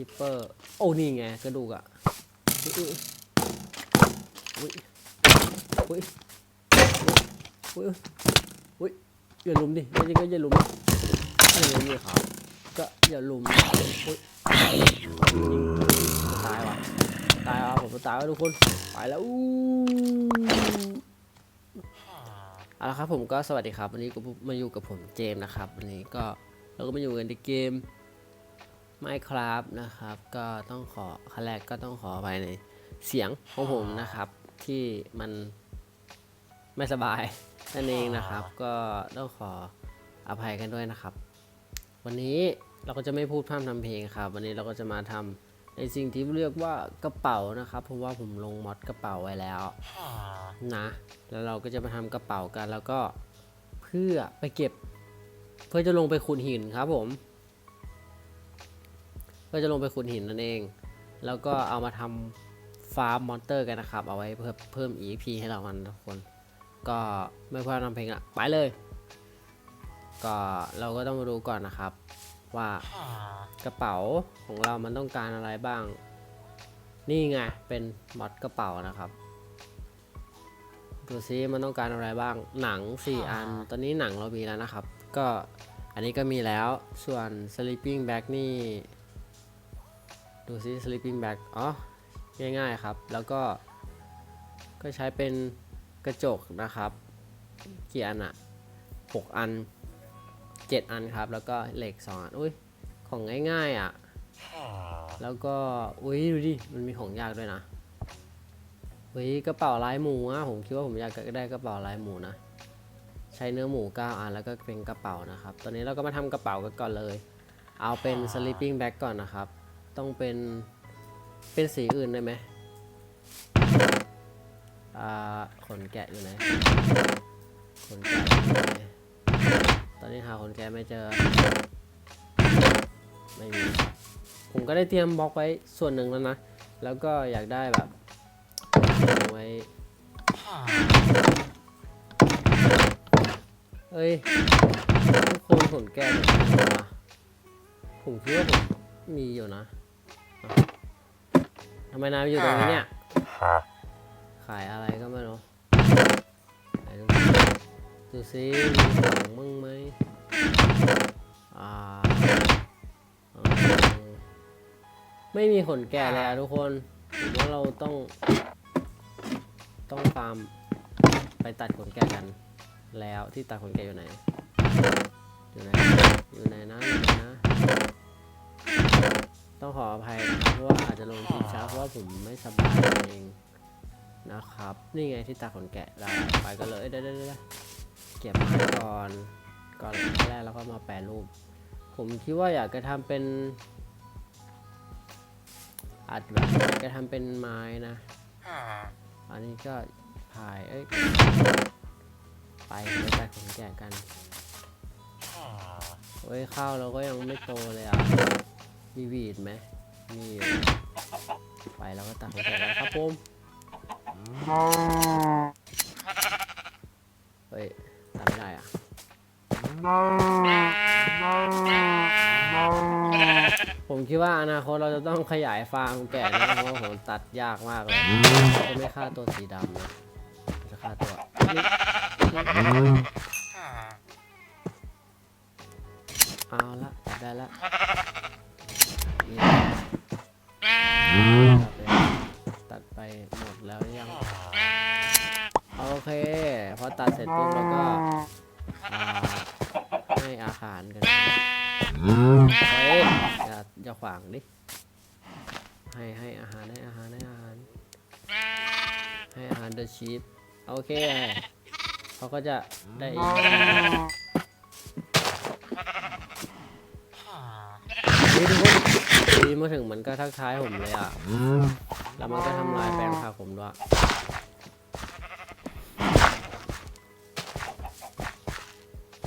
คิปเปอร์ โอ้นี่ไงกระดูกอะอุ้ยอุ้ยอุ้ยอุ้ยอุ้ยอุ้ยอย่าลุมดิไม่จริงก็อย่าลุมอย่าลุมดิครับก็อย่าลุมอุ้ยตายว่ะตายว่ะผมจะตายว่ะทุกคนไปแล้วอู้เอาละครับผมก็สวัสดีครับ วันนี้ก็มาอยู่กับผมเจมส์นะครับ วันนี้ก็เราก็มาอยู่กันในเกม Minecraft นะครับ ก็ต้องขอขั้นแรกก็ต้องขอไปในเสียงของผมนะครับ ที่มันไม่สบายนั่นเองนะครับ ก็ต้องขออภัยกันด้วยนะครับ วันนี้เราก็จะไม่พูดพร่ำทำเพลงครับ วันนี้เราก็จะมาทำในสิ่งที่เรียกว่ากระเป๋านะครับ เพราะว่าผมลงมอดกระเป๋าไว้แล้วนะ แล้วเราก็จะมาทำกระเป๋ากันแล้วก็เพื่อไปเก็บ เพื่อจะลงไปขุดหินครับผม เพื่อจะลงไปขุดหินนั่นเอง แล้วก็เอามาทำฟาร์มมอนเตอร์กันนะครับ เอาไว้เพิ่มเพิ่ม EP ให้เรากันทุกคน ก็ไม่พลาดนำเพลงละไปเลย ก็เราก็ต้องมาดูก่อนนะครับ ว่ากระเป๋าของเรามันต้องการอะไรบ้าง นี่ไงเป็นมอดกระเป๋านะครับดูซิมันต้องการอะไรบ้างหนัง 4 อัน ตอนนี้หนังเรามีแล้วนะครับ ก็อันนี้ก็มีแล้วส่วน sleeping bag นี่ ดูซิ sleeping bag อ๋อ ง่ายๆครับ แล้วก็ ก็ใช้เป็นกระจกนะครับกี่อันอะ6 อัน 7 อันครับ แล้วก็เหล็ก 2 อัน อุ้ย ของง่ายๆอะแล้วก็ อุ้ย ดูดิ มันมีของยากด้วยนะเฮ้ย กระเป๋าลายหมูอะผมคิดว่าผมอยากได้กระเป๋าลายหมูนะ ใช้เนื้อหมู 9 อัน แล้วก็เป็นกระเป๋านะครับ ตอนนี้เราก็มาทำกระเป๋ากันก่อนเลย เอาเป็น sleeping bag ก่อนนะครับ ต้องเป็น เป็นสีอื่นได้ไหมอ่าขนแกะอยู่ไหนขนแกะอยู่ไหนตอนนี้หาขนแกะไม่เจอ ไม่มี ผมก็ได้เตรียมบล็อกไว้ส่วนหนึ่งแล้วนะ แล้วก็อยากได้แบบเอาไว้เอ้ยทุกคนขนแกะแบบไหนวะผมคิดว่าผมมีอยู่นะ ทำไมนายไปอยู่ตรงนี้เนี่ย ขายอะไรก็ไม่รู้ไหนดูสิดูซิมีของมึงไหมอ่าเออไม่มีขนแกะเลยอะทุกคนผมว่าเราต้อง ต้องฟาร์มไปตัดขนแกะกัน แล้วที่ตัดขนแกะอยู่ไหน อยู่ไหน อยู่ไหนนะอยู่ไหนนะ ต้องขออภัยเพราะว่าอาจจะลงคลิปช้าเพราะว่าผมไม่สบายเองนะครับ นี่ไงที่ตาขนแกะได้ไปกันเลยได้ได้ได้เก็บไม้ก่อนก่อนแรกแล้วก็มาแปรรูป ผมคิดว่าอยากจะทำเป็นอาจแบบอยากจะทำเป็นไม้นะ อันนี้ก็พายเอ้ยไปไปไปขนแกะกันเฮ้ยข้าวเราก็ยังไม่โตเลยอะ มีวีดไหมมีไปแล้วก็ตัดหัวใจแล้วครับผมเฮ้ยตัดไม่ได้อะผมคิดว่าอนาคตเราจะต้องขยายฟาร์มแกะนะเพราะว่าผมตัดยากมากเลยจะไม่ฆ่าตัวสีดำนะจะฆ่าตัวเอาละได้ละ แล้วยังโอเคพอตัดเสร็จปุ๊บเราก็อ่าให้อาหารกันเฮ้ยอย่าอย่าขวางดิให้ให้อาหารให้อาหารให้อาหารให้อาหารเดอะชีฟโอเคเขาก็จะได้อีกทุกคนดีมาถึงมันก็ทักทายผมเลยอะ แล้วมันก็ทำลายแปลงผักผมด้วย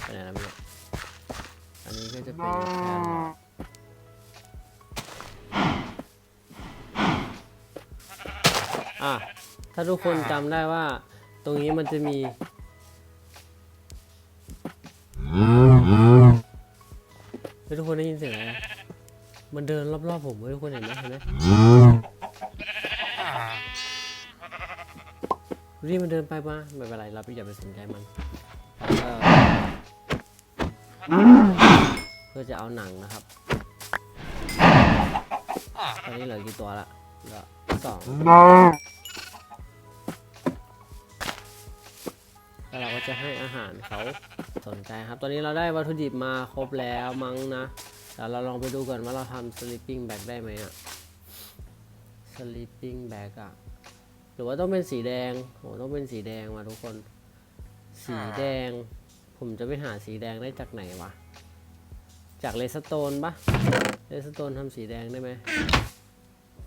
ไปไหนแล้วไม่รู้อันนี้ก็จะเป็นแครอทอะถ้าทุกคนจำได้ว่า ตรงนี้มันจะมีทุกคนได้ยินเสียงอะไรมันเดินรอบๆผมทุกคนเห็นไหมเห็นไหม ดูดิมันเดินไปมาไม่เป็นไรเราอย่าไปสนใจมันเพื่อจะเอาหนังนะครับตอนนี้เหลือกี่ตัวละเหลือสองแล้วเราก็จะให้อาหารเขาสนใจครับ ตอนนี้เราได้วัตถุดิบมาครบแล้วมั้งนะเดี๋ยวเราลองไปดูก่อนว่าเราทำ sleeping bag ได้ไหมอะ sleeping bag อะ รือว่าต้องเป็นสีแดงโหต้องเป็นสีแดงว่ะทุกคน สีแดง ผมจะไปหาสีแดงได้จากไหนวะ จากเลสโตนปะเลสโตนทำสีแดงได้ไหม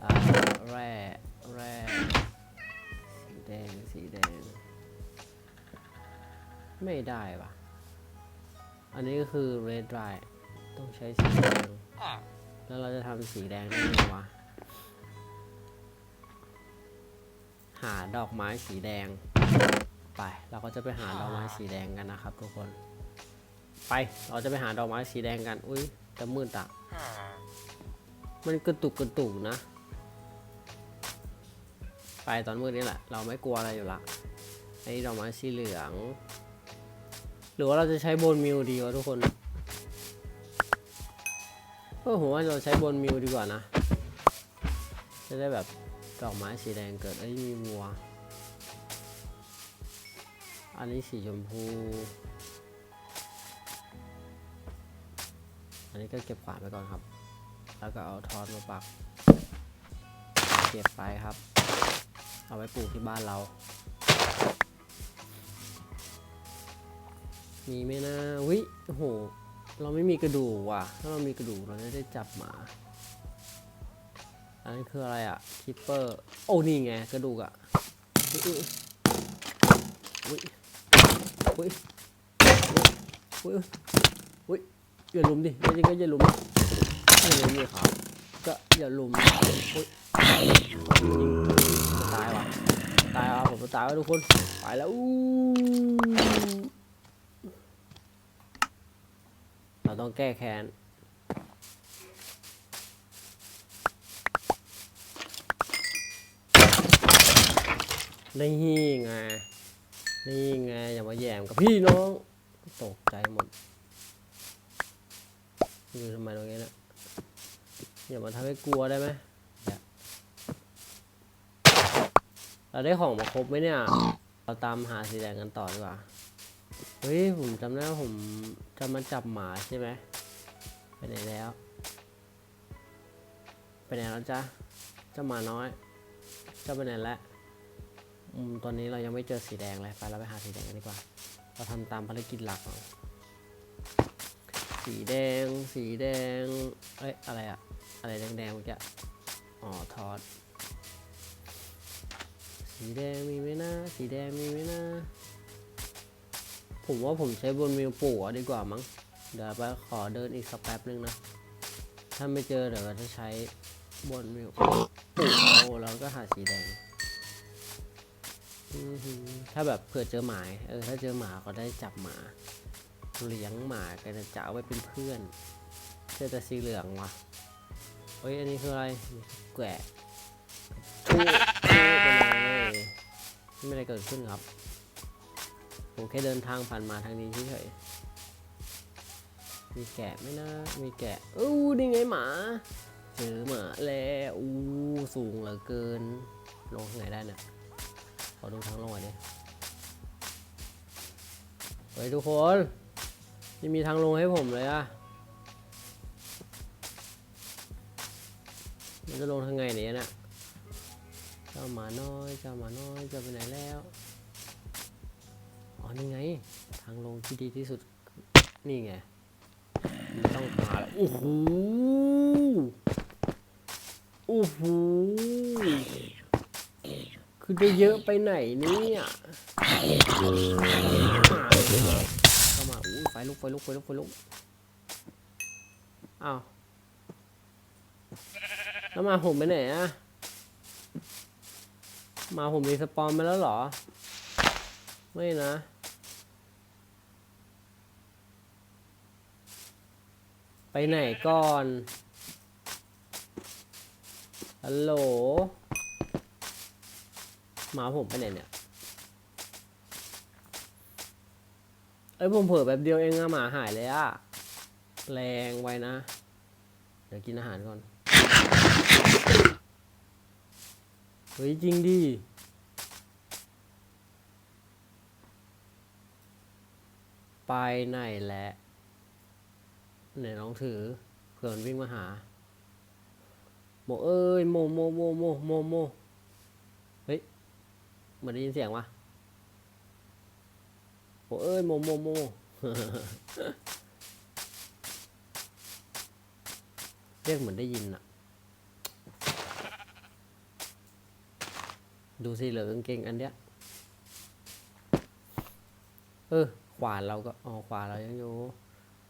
อ่าแร่แร่สีแดงสีแดง ไม่ได้ปะอันนี้ก็คือ red dye ต้องใช้สีแดง แล้วเราจะทำสีแดงได้ไงวะาดอกไม้สีแดง ไป เราก็จะไปหาดอกไม้สีแดงกันนะครับ ทุกคน ไป เราจะไปหาดอกไม้สีแดงกัน อุ้ยจะมืดอะ มันกระตุกกระตุกนะ ไปตอนมืดนี่แหละ เราไม่กลัวอะไรอยู่ละไอ้ดอกไม้สีเหลือง หรือว่าเราจะใช้โบนมิวดีวะทุกคนเออผมว่าเราใช้โบนมิวดีกว่านะ จะได้แบบ ดอกไม้สีแดงเกิดเอ้ยมีวัว อันนี้สีชมพู อันนี้ก็เก็บขวานไปก่อนครับ แล้วก็เอาทอดมาปัก เก็บไปครับ เอาไว้ปลูกที่บ้านเรา มีไหมนะวิโห เราไม่มีกระดูกว่ะ ถ้าเรามีกระดูกเราจะได้จับหมา อันนี้คืออะไรอะคิปเปอร์โอ้นี่ไงกระดูกอะอุ้ยอุ้ยอุ้ยอุ้ยอุ้ยอุ้ยอย่าลุมดิไม่จริงก็อย่าลุมไม่เลุมนี่ครับก็อย่าลุมอุ้ยตายว่ะตายอะผมตายว่ะทุกคนไปแล้วอู้เราต้องแก้แค้น นี่ไง นี่ไง อย่ามาแย่มกับพี่น้อง ตกใจหมดอยู่ทำไมตรงนี้นะอย่ามาทำให้กลัวได้ไหมเราได้ของมาครบไหมเนี่ย เราตามหาสีแดงกันต่อดีกว่า เฮ้ย ผมจำได้ว่าผมจะมาจับหมาใช่ไหมไปไหนแล้ว ไปไหนแล้วจ๊ะเจ้าหมาน้อย เจ้าไปไหนแล้ว ตอนนี้เรายังไม่เจอสีแดงเลย ไปเราไปหาสีแดงกันดีกว่า เราทำตามภารกิจหลักเอาสีแดง สีแดง เอ้ย อะไรอะอะไรแดงๆเมื่อกี้อ๋อ ทอด สีแดงมีไหมนะ สีแดงมีไหมนะ ผมว่าผมใช้บนมิวปลูกดีกว่ามั้ง เดี๋ยวไปขอเดินอีกสักแป๊บนึงนะ ถ้าไม่เจอเดี๋ยวจะใช้บนมิวปลูกเอาแล้วก็หาสีแดง ถ้าแบบเผื่อเจอหมาเออถ้าเจอหมาก็ได้จับหมา เลี้ยงหมากันจะเอาไว้เป็นเพื่อนเจอแต่สีเหลืองว่ะเฮ้ยอันนี้คืออะไรแกะชู้ชู้ไปเลยไม่มีอะไรเกิดขึ้นครับ ผมแค่เดินทางผ่านมาทางนี้เฉยๆมีแกะไหมนะ มีแกะอู้นี่ไงหมา เจอหมาแล้วอู้สูงเหลือเกิน ลงทางไหนได้เนี่ย อดูทางลงหน่อยดิเฮ้ยทุกคนยังมีทางลงให้ผมเลยอะมันจะลงทางไงเนี่ยน่ะเจ้าหมาน้อยเจ้าหมาน้อยจะไปไหนแล้ว อ๋อนี่ไง ทางลงที่ดีที่สุด นี่ไงต้องหาแล้วโอ้โหโอ้โห คือจะเยอะไปไหนเนี่ยเข้ามาอู้ไฟลุกไฟลุกไฟลุกไฟลุกอ้าวแล้วมาผมไปไหนอะมาผมรีสปอนไปแล้วเหรอ ไม่นะไปไหนก่อน ฮัลโหล มาผมไปไหนเนี่ยเอ้ยผมเผลอแบบเดียวเองอะหมาหายเลยอะแรงไว้นะ เดี๋ยวกินอาหารก่อน เฮ้ย จริงดิไปไหนแหละไหนลองถือเผื่อมันวิ่งมาหา โมเอ้ย โมโมโมโมโมโมเฮ้ย เหมือนได้ยินเสียงวะโมเอ้ยโมโมโมเรียกเหมือนได้ยินอะดูสิเหลือกางเกงอันเนี้ย เออ ขวานเราก็อ๋อขวานเรายังอยู่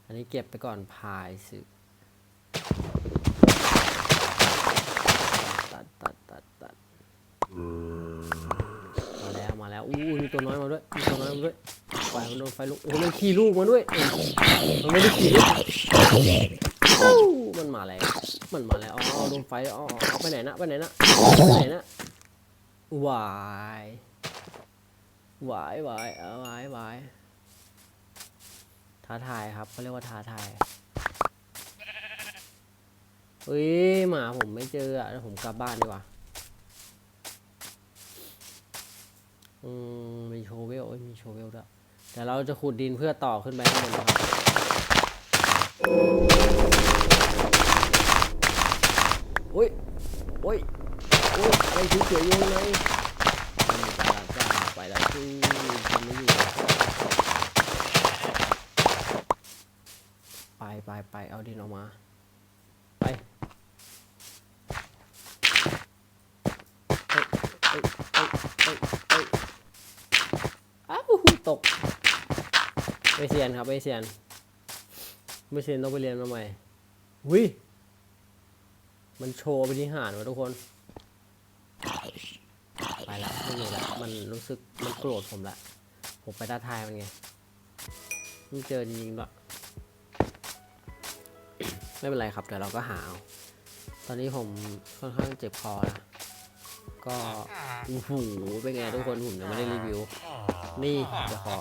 อันนี้เก็บไปก่อนพายสึตัดตัดตัดตัด ตัวน้อยมาด้วยมีตัวน้อยมาด้วยไฟมันโดนไฟลุกโอ้โหมันขี่ลูกมาด้วยมันไม่ได้ขี่ลูกอู้มันมาแล้วมันมาแล้วอ๋อโดนไฟอ๋อเอาไปไหนนะไปไหนนะไปไหนนะวายวายวายเอาวายวายท้าทายครับเขาเรียกว่าท้าทายเฮ้ยหมาผมไม่เจออะเดี๋ยวผมกลับบ้านดีกว่าอืม โชเวลเอ้ยมีโชเวลด้วยแต่เราจะขุดดินเพื่อต่อขึ้นไปข้างบนนครับโอ้ยโอ้ยโอ้ยอะไรที่เกี่ยวโยงไหนนี่จ้าจ้าไปแล้วคือทำไม่อยู่ไปไปไปเอาดินออกมา ไป เอ้ยเอ้ยเอ้ยเอ้ยเอ้ยอ้าวตก ไม่เซียนครับไม่เซียนไม่เซียนต้องไปเรียนมาใหม่วิมันโชว์ไปที่หานวะทุกคน ไปละไม่มีละมันรู้สึกมันโกรธผมละผมไปท้าทายมันไงไม่เจอจริงๆหรอกไม่เป็นไรครับเดี๋ยวเราก็หาเอาตอนนี้ผมค่อนข้างเจ็บคอนะก็โอ้โหเป็นไงทุกคนผมยังไม่ได้รีวิว นี่เดี๋ยวขอ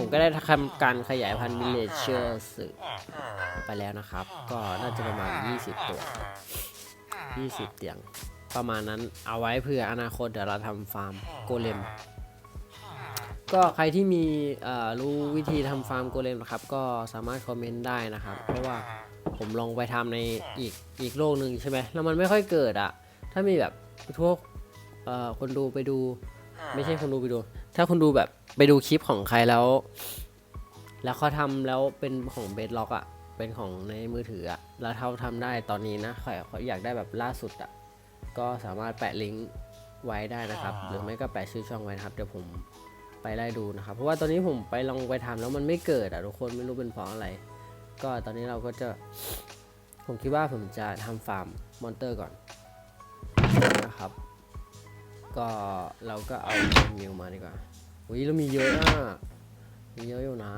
ผมก็ได้ทำการขยายพันธุ์ villagers ไปแล้วนะครับ ก็น่าจะประมาณ 20 ตัว 20 เตียง ประมาณนั้นเอาไว้เพื่ออนาคตเดี๋ยวเราทำฟาร์มโกเลม ก็ใครที่มีรู้วิธีทำฟาร์มโกเลมนะครับ ก็สามารถคอมเมนต์ได้นะครับ เพราะว่าผมลองไปทำในอีกอีกโลกหนึ่งใช่ไหมแล้วมันไม่ค่อยเกิดอะถ้ามีแบบพวกคนดูไปดู ไม่ใช่คนดูไปดูถ้าคนดูแบบไปดูคลิปของใครแล้ว แล้วเขาทำแล้วเป็นของเบสล็อกอะเป็นของในมือถืออะแล้วเขาทำได้ตอนนี้นะใครเขาอยากได้แบบล่าสุดอะก็สามารถแปะลิงก์ไว้ได้นะครับ หรือไม่ก็แปะชื่อช่องไว้นะครับ เดี๋ยวผมไปไล่ดูนะครับ เพราะว่าตอนนี้ผมไปลองไปทำแล้วมันไม่เกิดอะทุกคนไม่รู้เป็นเพราะอะไร ก็ตอนนี้เราก็จะ ผมคิดว่าผมจะทำฟาร์มมอนเตอร์ก่อนนะครับ ก็เราก็เอามิวมาดีกว่าอุ้ยเรามีเยอะอะมีเยอะอยู่นะ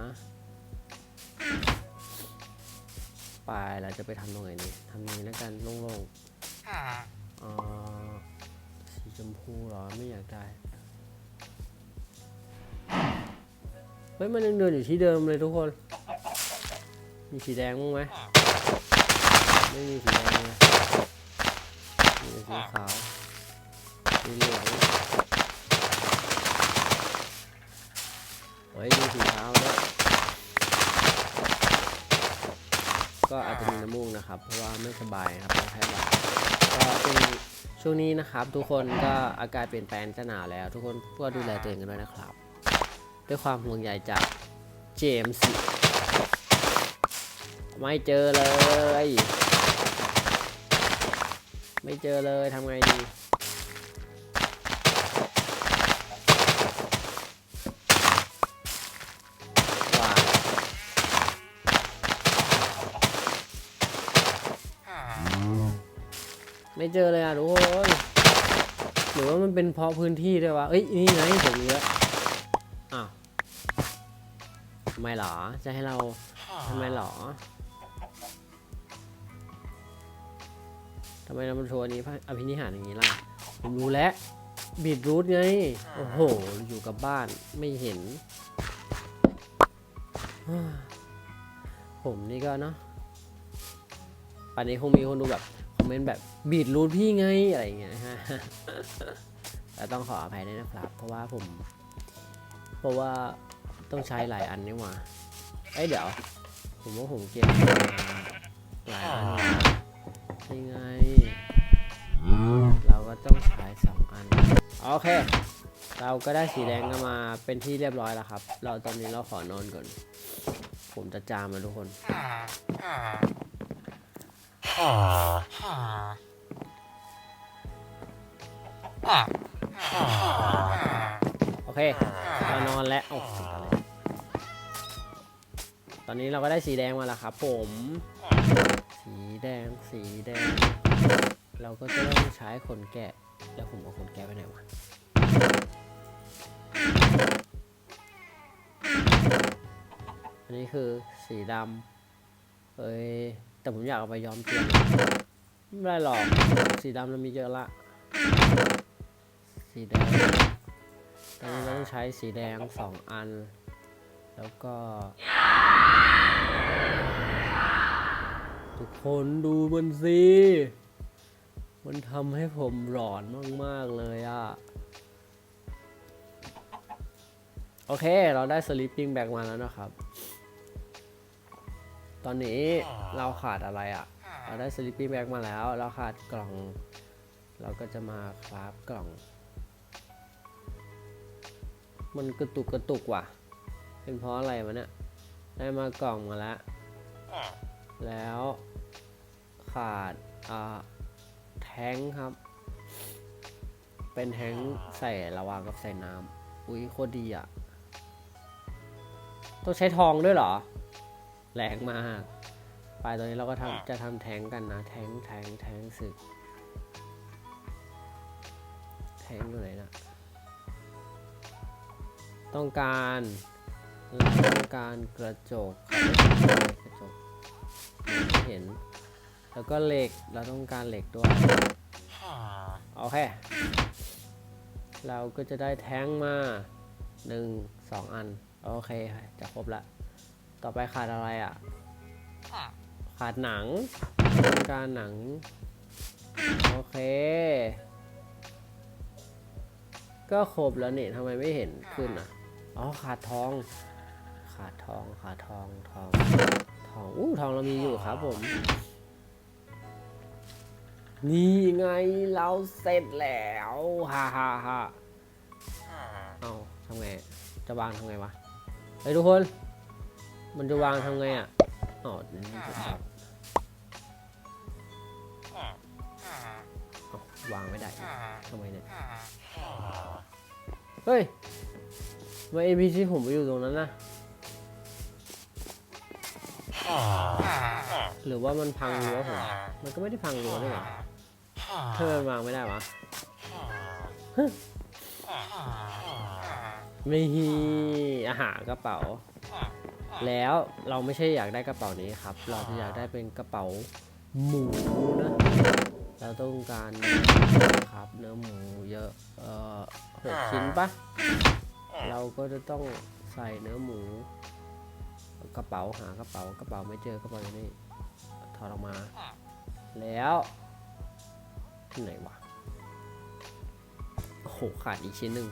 ไปเราจะไปทำตรงไหนดีทำนี้แล้วกันโล่งๆเอ่อสีชมพูเหรอไม่อยากได้เฮ้ยมันยังเดินอยู่ที่เดิมเลยทุกคน มีสีแดงมั้างไหมไม่มีสีแดงเลยมีแต่สีขาว สีเหลืองเฮ้มีสีขาวด้วก็อาจจะมีน้ำมูกนะครับ เพราะว่าไม่สบายนะครับเป็นไข้หวัดก็เป็นช่วงนี้นะครับ ทุกคนก็อากาศเปลี่ยนแปลงจะหนาวแล้ว ทุกคนก็ดูแลตัวเองกันด้วยนะครับ ด้วยความห่วงใยจากเจมส์ไม่เจอเลย ไม่เจอเลยทำไงดี ไม่เจอเลยอะทุกคนหรือว่ามันเป็นเพราะพื้นที่ด้วยวะเอ้ยนี่ไงผมรู้แล้วอ้าวทำไมหรอจะให้เราทำไมหรอทำไมเรามาโชว์อันนี้อภินิหารอย่างนี้ล่ะผมรู้แล้วบีดรูทไง โอ้โห อยู่กับบ้านไม่เห็น ผมนี่ก็เนาะป่านนี้คงมีคนดูแบบ อมเมนต์แบบบีดรูทพี่ไงอะไรอย่างเงี้ยฮะแต่ต้องขออภัยด้วยนะครับ เพราะว่าผม เพราะว่าต้องใช้หลายอันนี่หว่าเอ้ยเดี๋ยว ผมว่าผมเก็บมาหลายอันอยู่นะยังไง เราก็ต้องใช้สองอัน โอเค เราก็ได้สีแดงกันมาเป็นที่เรียบร้อยแล้วครับ เราตอนนี้เราขอนอนก่อน ผมจะจามแล้วทุกคน โอเคเรานอนแล้วโอ้โหตอนนี้เราก็ได้สีแดงมาแล้วครับผม สีแดงสีแดง เราก็จะต้องใช้ขนแกะ แล้วผมเอาขนแกะไปไหนวะอันนี้คือสีดำเอ้ย แต่ผมอยากเอาไปย้อมเตียงไม่เป็นไรหรอก สีดำเรามีเยอะละ สีแดงตอนนี้เราต้องใช้สีแดงสองอัน แล้วก็ ทุกคนดูมันสิ มันทำให้ผมหลอนมาก ๆ เลยอะโอเค เราได้ sleeping bag มาแล้วนะครับ ตอนนี้เราขาดอะไรอะเราได้ sleeping bag มาแล้ว เราขาดกล่อง เราก็จะมาคราฟกล่อง มันกระตุกกระตุกว่ะ เป็นเพราะอะไรวะเนี่ย ได้มากล่องมาแล้ว แล้วขาดอ่าแท้งครับ เป็นแท้งใส่ระหวางกับใส่น้ำ อุ้ยโคตรดีอะ ต้องใช้ทองด้วยเหรอ แรงมากไปตอนนี้เราก็ทำจะทำแท้งกันนะ แท้งแท้งแท้งสึก แท้งอยู่ไหนนะต้องการเราต้องการกระจกครับกระจกไม่เห็น แล้วก็เหล็กเราต้องการเหล็กด้วยโอเคเราก็จะได้แท้งมาหนึ่งสองอัน โอเคจะครบละ ต่อไปขาดอะไรอะ ขาดหนังต้องการหนัง โอเค ก็ครบแล้วนี่ทำไมไม่เห็นขึ้นอะ อ๋อ ขาดทอง ขาดทอง ขาดทอง ทอง ทอง อู้ ทองเรามีอยู่ครับผม นี่ไงเราเสร็จแล้วฮ่าฮ่าฮ่าเอาทำไง จะวางทำไงวะเฮ้ยทุกคน มันจะวางทำไงอะ อ๋อนี่วางไม่ได้ทำไมเนี่ย เฮ้ยมา NPC ผมไปอยู่ตรงนั้นนะ หรือว่ามันพังรั้วผม มันก็ไม่ได้พังรั้วนี่หว่าเธอมันวางไม่ได้วะไม่ฮีอาหารกระเป๋า แล้วเราไม่ใช่อยากได้กระเป๋านี้ครับ เราจะอยากได้เป็นกระเป๋าหมูนะ เราต้องการครับเนื้อหมูเยอะ เอ่อหกชิ้นปะเราก็จะต้องใส่เนื้อหมู กระเป๋าหากระเป๋ากระเป๋าไม่เจอกระเป๋าอยู่นี่ถอดออกมา แล้วที่ไหนวะโอ้โหขาดอีกชิ้นหนึ่ง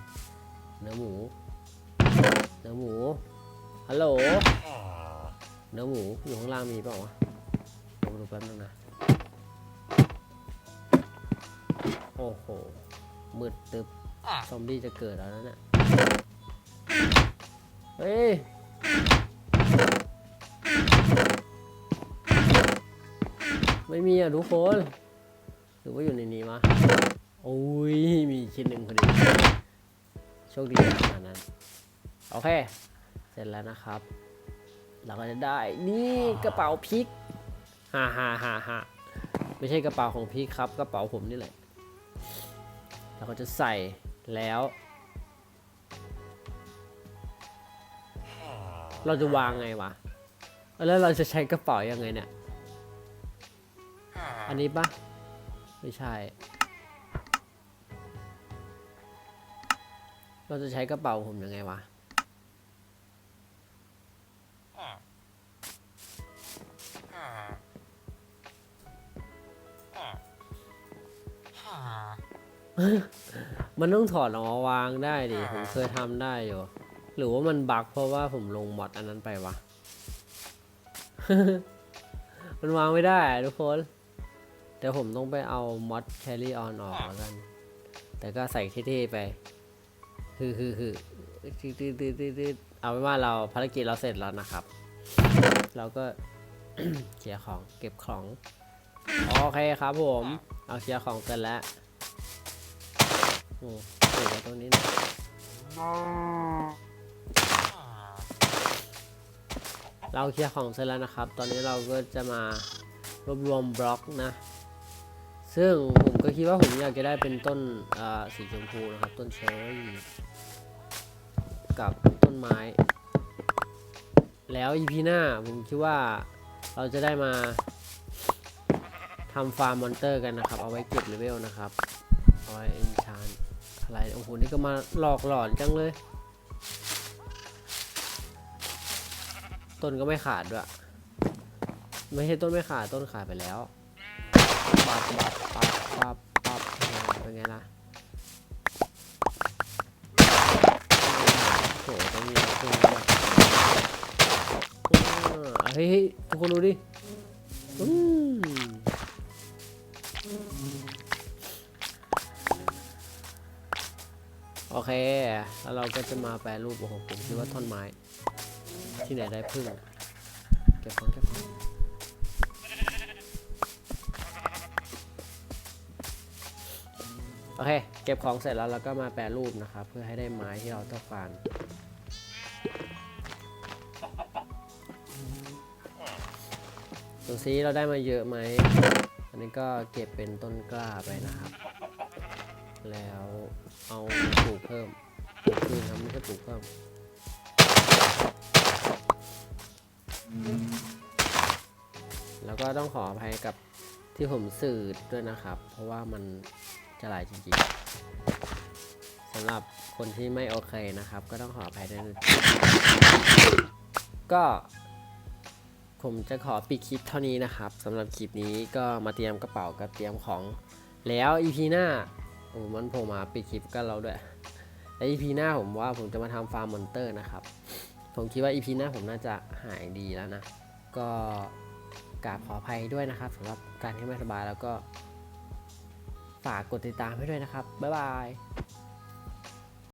เนื้อหมู เนื้อหมู ฮัลโหลเนื้อหมูอยู่ข้างล่างมีเปล่าวะลองดูแป๊บนึงนะ โอ้โห มืดตึบ ซอมบี้จะเกิดแล้วนะเนี่ยเฮ้ยไม่มีอะทุกคนหรือว่าอยู่ในนี้มะโอ้ย มีชิ้นหนึ่งพอดี โชคดีขนาดนั้น โอเค เสร็จแล้วนะครับ เราก็จะได้นี่กระเป๋าพริกฮ่าฮ่าฮ่าฮ่าไม่ใช่กระเป๋าของพริกครับ กระเป๋าผมนี่แหละเราก็จะใส่แล้ว เราจะวางไงวะแล้วเราจะใช้กระเป๋ายังไงเนี่ย อันนี้ปะไม่ใช่ เราจะใช้กระเป๋าผมยังไงวะ มันต้องถอดออกมาวางได้ดิ ผมเคยทำได้อยู่ หรือว่ามันบั๊กเพราะว่าผมลงมอดอันนั้นไปวะ มันวางไม่ได้อะทุกคนเดี๋ยวผมต้องไปเอามอดแครี่ออนออกแล้วกัน แต่ก็ใส่เท่ๆไป คือคือคือตืดๆๆๆๆเอาเป็นว่าเราภารกิจเราเสร็จแล้วนะครับ เราก็เคลียร์ของเก็บของ โอเคครับผม เอาเคลียร์ของเสร็จแล้ว โอ้เปิดไว้ตรงนี้นะเราเคลียร์ของเสร็จแล้วนะครับ ตอนนี้เราก็จะมารวบรวมบล็อกนะ ซึ่งผมก็คิดว่าผมอยากจะได้เป็นต้นสีชมพูนะครับ ต้นเชอร์รี่กับต้นไม้ แล้วอีพีหน้าผมคิดว่าเราจะได้มาทำฟาร์มมอนเตอร์กันนะครับ เอาไว้เก็บเลเวลนะครับ เอาไว้เอนชาน อะไร โอ้โห นี่ก็มาหลอกหลอนจังเลย ต้นก็ไม่ขาดด้วย ไม่ใช่ต้นไม่ขาด ต้นขาดไปแล้วปับปับปับปับปับเป็นไงล่ะโอ้โหต้องมีอะไรขึ้นด้วยอ่าเฮ้ยเฮ้ยทุกคนดูดิอืม โอเค แล้วเราก็จะมาแปลรูปโอ้โหผมคิดว่าท่อนไม้ ที่ไหนได้พึ่ง เก็บของเก็บของโอเค เก็บของเสร็จแล้วเราก็มาแปรรูปนะครับ เพื่อให้ได้ไม้ที่เราต้องการดูซิเราได้มาเยอะไหม อันนี้ก็เก็บเป็นต้นกล้าไปนะครับ แล้ว เอาปลูกเพิ่มปลูกคืนครับไม่ใช่ปลูกเพิ่มแล้วก็ต้องขออภัยกับที่ผมสื่อด้วยนะครับ เพราะว่ามันจะหลายจริงๆสำหรับคนที่ไม่โอเคนะครับ ก็ต้องขออภัยด้วยนะก็ผมจะขอปิดคลิปเท่านี้นะครับสำหรับคลิปนี้ก็มาเตรียมกระเป๋ากับเตรียมของแล้ว EP หน้า โอ้มันโผล่มาปิดคลิปกันเราด้วยแล้ว EP หน้าผมว่าผมจะมาทำฟาร์มมอนเตอร์นะครับ ผมคิดว่า EP หน้าผมน่าจะหายดีแล้วนะ ก็กราบขออภัยด้วยนะครับสำหรับการที่ไม่สบายแล้วก็ฝากกดติดตามให้ด้วยนะครับ บ๊ายบาย